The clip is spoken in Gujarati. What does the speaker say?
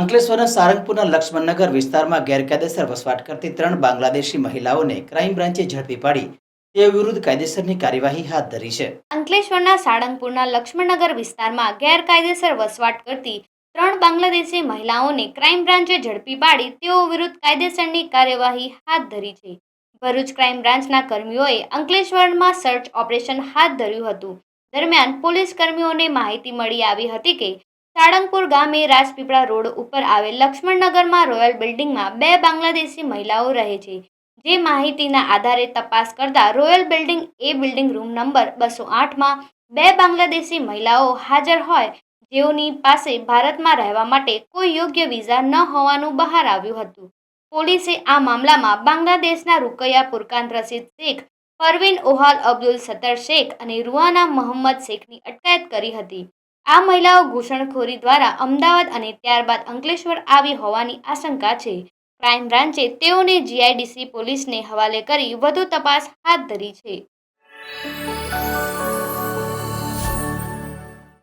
અંકલેશ્વરના સારંગપુરના લક્ષ્મણનગર વિસ્તારમાં ગેરકાયદેસર વસવાટ કરતી ત્રણ બાંગ્લાદેશી મહિલાઓને ક્રાઇમ બ્રાન્ચે ઝડપી પાડી. તે વિરુદ્ધ કાયદેસરની કાર્યવાહી હાથ ધરી છે. અંકલેશ્વરના સાળંગપુરના લક્ષ્મણનગર વિસ્તારમાં ગેરકાયદેસર વસવાટ કરતી ત્રણ બાંગ્લાદેશી મહિલાઓને ક્રાઇમ બ્રાન્ચે ઝડપી પાડી. તેઓ વિરુદ્ધ કાયદેસરની કાર્યવાહી હાથ ધરી છે. ભરૂચ ક્રાઇમ બ્રાન્ચના કર્મીઓએ અંકલેશ્વરમાં સર્ચ ઓપરેશન હાથ ધર્યું હતું. દરમિયાન પોલીસ કર્મીઓને માહિતી મળી આવી હતી કે સાળંગપુર ગામે રાજપીપળા રોડ ઉપર આવેલ લક્ષ્મણનગરમાં રોયલ બિલ્ડિંગમાં બે બાંગ્લાદેશી મહિલાઓ રહે છે. જે માહિતીના આધારે તપાસ કરતા royal building A building room number બસો આઠમાં બે બાંગ્લાદેશી મહિલાઓ હાજર હોય, જેઓની પાસે ભારતમાં રહેવા માટે કોઈ યોગ્ય વિઝા ન હોવાનું બહાર આવ્યું હતું. પોલીસે આ મામલામાં બાંગ્લાદેશના રૂકૈયા પુરકાન રશીદ શેખ, પરવીન ઓહાલ અબ્દુલ સત્તર શેખ અને રૂઆના મોહમ્મદ શેખની અટકાયત કરી હતી. આ મહિલાઓ ઘૂસણખોરી દ્વારા અમદાવાદ અને ત્યારબાદ અંકલેશ્વર આવી હોવાની આશંકા છે. ક્રાઇમ બ્રાન્ચે તેઓને જીઆઈડીસી પોલીસને હવાલે કરી વધુ તપાસ હાથ ધરી છે.